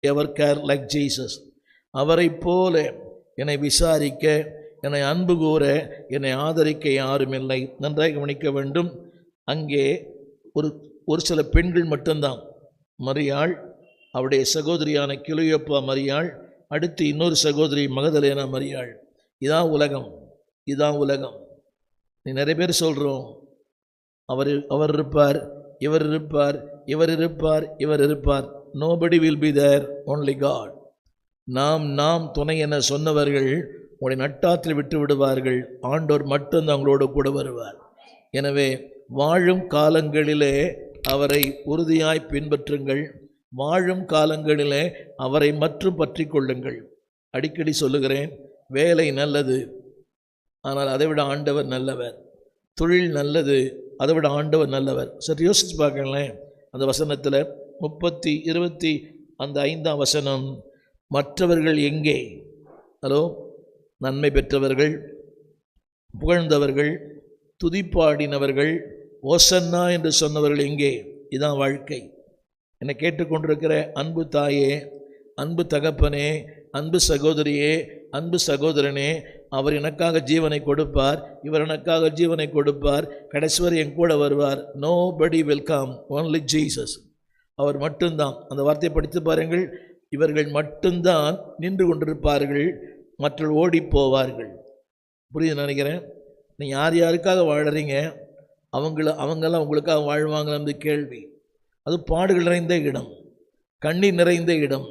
எவர் care like Jesus அவரைப் போல என்னை விசாரிக்க என்னை அன்பு கூற என்னை ஆதரிக்க யாரும் இல்லை. நன்றாக கவனிக்க வேண்டும். அங்கே ஒரு ஒரு சில பெண்கள் மட்டும்தான். மரியாள் அவருடைய சகோதரியான கிளியப்பா மரியாள் அடுத்து இன்னொரு சகோதரி மகதலேனா மரியாள். இதான் உலகம் இதான் உலகம். நீ நிறைய பேர் சொல்கிறோம் அவர் அவர் இருப்பார் இவர் இருப்பார் இவர் இருப்பார் இவர் இருப்பார். Nobody will be there only God நாம் நாம் துணை என சொன்னவர்கள் உங்களை நட்டாத்தில் விட்டு விடுவார்கள். ஆண்டோர் மட்டும்தான் அவங்களோடு கூட வருவார். எனவே வாழும் காலங்களிலே அவரை உறுதியாய் பின்பற்றுங்கள். வாழும் காலங்களிலே அவரை மற்றும் பற்றி கொள்ளுங்கள். அடிக்கடி சொல்லுகிறேன் வேலை நல்லது ஆனால் அதைவிட ஆண்டவர் நல்லவர். தொழில் நல்லது அதை விட ஆண்டவர் நல்லவர். சரி யோசிச்சு பார்க்கங்களேன். அந்த வசனத்தில் முப்பத்தி இருபத்தி அந்த ஐந்தாம் வசனம் மற்றவர்கள் எங்கே? ஹலோ நன்மை பெற்றவர்கள் புகழ்ந்தவர்கள் துதிப்பாடினவர்கள் ஓசன்னா என்று சொன்னவர்கள் எங்கே? இதான் வாழ்க்கை. என்னை கேட்டுக்கொண்டிருக்கிற அன்பு தாயே அன்பு தகப்பனே அன்பு சகோதரியே அன்பு சகோதரனே அவர் எனக்காக ஜீவனை கொடுப்பார் இவர் எனக்காக ஜீவனை கொடுப்பார் கடைசி வரை என் கூட வருவார். நோ படி வெல்கம் ஒன்லி ஜீசஸ் அவர் மட்டும்தான். அந்த வார்த்தையை படித்து பாருங்கள். இவர்கள் மட்டும்தான் நின்று கொண்டிருப்பார்கள். மற்ற ஓடி போவார்கள். புரியுது நினைக்கிறேன்? நீ யார் யாருக்காக வாழறீங்க? அவங்கள அவங்கெல்லாம் உங்களுக்காக வாழ்வாங்கன்னு கேள்வி. அது பாடுகள் நிறைந்த இடம். கண்ணீர் நிறைந்த இடம்.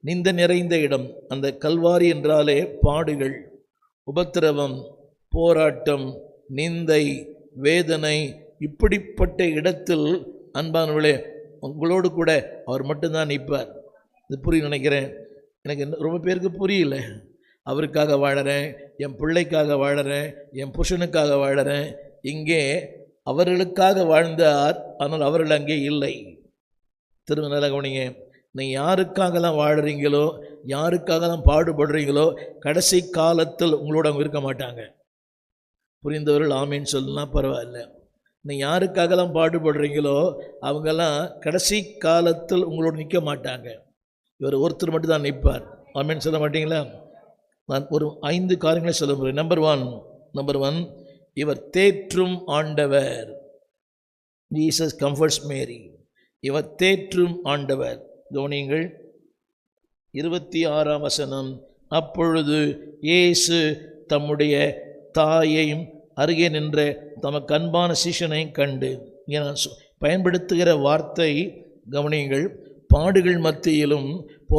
நிந்த நிறைந்த இடம். அந்த கல்வாரி என்றாலே பாடுகள். உபத்திரவம் போராட்டம் நிந்தை வேதனை இப்படிப்பட்ட இடத்தில் அன்பானவர்களே உங்களோடு கூட அவர் மட்டும்தான் நிற்பார். இது புரிய நினைக்கிறேன். எனக்கு ரொம்ப பேருக்கு புரியல. அவருக்காக வாழறேன் என் பிள்ளைக்காக வாழறேன் என் புருஷனுக்காக வாழறேன். இங்கே அவர்களுக்காக வாழ்ந்தார் ஆனால் அவர்கள் அங்கே இல்லை. திரும்ப நல்லா கவனிங்க. நீங்கள் யாருக்காகலாம் வாழுறீங்களோ யாருக்காகலாம் பாடுபடுறீங்களோ கடைசி காலத்தில் உங்களோட அவங்க இருக்க மாட்டாங்க. புரிந்தவர்கள் ஆமீன்னு சொல்லலாம் பரவாயில்ல. நீ யாருக்காகலாம் பாடுபடுறீங்களோ அவங்கெல்லாம் கடைசி காலத்தில் உங்களோட நிற்க மாட்டாங்க. இவர் ஒருத்தர் மட்டும் தான் நிற்பார். ஆமீன். சொல்ல மாட்டீங்களா? நான் ஒரு ஐந்து காரியங்களை சொல்ல முடியும் நம்பர் ஒன் நம்பர் ஒன் இவர் தேற்றும் ஆண்டவர். ஜீசஸ் கம்ஃபர்ட்ஸ் மேரி இவர் தேற்றும் ஆண்டவர். கவனியுங்கள். இருபத்தி ஆறாம் வசனம் அப்பொழுது இயேசு தம்முடைய தாயையும் அருகே நின்ற தமக்கு அன்பான சீஷனை கண்டு. என பயன்படுத்துகிற வார்த்தை கவனியுங்கள். பாடுகள் மத்தியிலும்